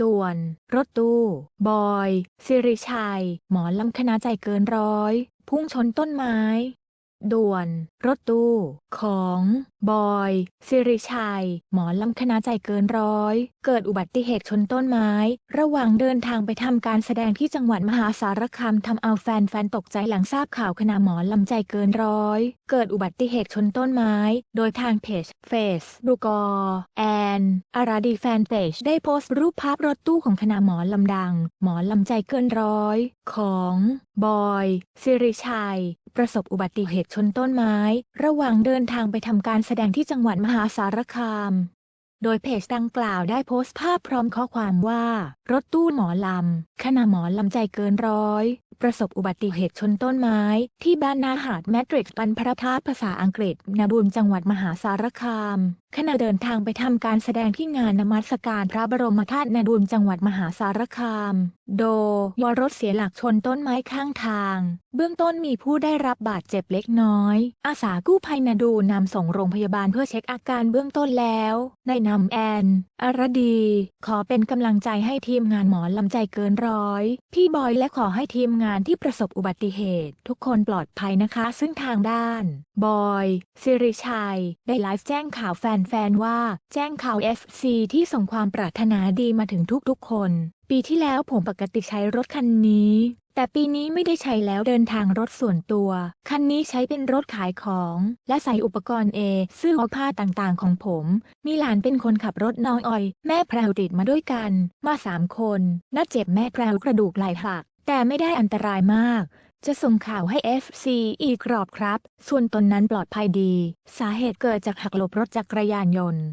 ด่วน รถตู้ บอย สิริชัย หมอลำคณะใจเกินร้อย พุ่งชนต้นไม้ ด่วน รถตู้ ของ บอย สิริชัย หมอลำคณะใจเกินร้อย เกิดอุบัติเหตุชนต้นไม้ ระหว่างเดินทางไปทำการแสดงที่จังหวัดมหาสารคามทำเอาแฟนๆตกใจหลังทราบข่าวคณะหมอลำใจเกินร้อย เกิดอุบัติเหตุชนต้นไม้ โดยทางเพจเฟซบุกอแอนอาราดีแฟนเพจได้โพสต์รูปภาพรถตู้ของคณะหมอลำดัง หมอลำใจเกินร้อย ของ บอย สิริชัย ประสบอุบัติเหตุชนต้นไม้ ระหว่างเดินทางไปทำการแสดงที่จังหวัดมหาสารคาม โดยเพจดังกล่าวได้โพสต์ภาพพร้อมข้อความว่า รถตู้หมอลำ ขณะหมอลำใจเกินร้อย ประสบอุบัติเหตุชนต้นไม้ ที่บ้านนาหาดแมทริกซ์ปันพระธาตุภาษาอังกฤษนาบูมจังหวัดมหาสารคามขณะเดินทางไปทำการแสดงที่งานนมัสการพระบรมธาตุนาบูมจังหวัดมหาสารคาม โดยวรถเสียหลักชนต้นไม้ข้างทาง เบื้องต้นมีผู้ได้รับบาดเจ็บเล็กน้อย อาสากู้ภัยนาดูนำส่งโรงพยาบาลเพื่อเช็คอาการเบื้องต้นแล้วได้นำแอนอรดี ขอเป็นกำลังใจให้ทีมงานหมอลำใจเกินร้อย พี่บอยและขอให้ทีมงานที่ประสบอุบัติเหตุ ทุกคนปลอดภัยนะคะ ซึ่งทางด้าน บอย สิริชัย ได้ไลฟ์แจ้งข่าวแฟนๆ ว่า แจ้งข่าว FC ที่ส่งความปรารถนาดีมาถึงทุกๆ คน ปีที่แล้วผมปกติใช้รถคันนี้ แต่ปีนี้ไม่ได้ใช้แล้วเดินทางรถส่วนตัว คันนี้ใช้เป็นรถขายของ และใส่อุปกรณ์เอซื้ออผ้าต่างๆ ของผม มีหลานเป็นคนขับรถน้องออย แม่แพรวติดมาด้วยกัน มาสามคนน่าเจ็บแม่แพรวกระดูกไหล่หัก แต่ไม่ได้อันตรายมาก จะส่งข่าวให้ FC อีกรอบครับ ส่วนตนนั้นปลอดภัยดี สาเหตุเกิดจากหักหลบรถจักรยานยนต์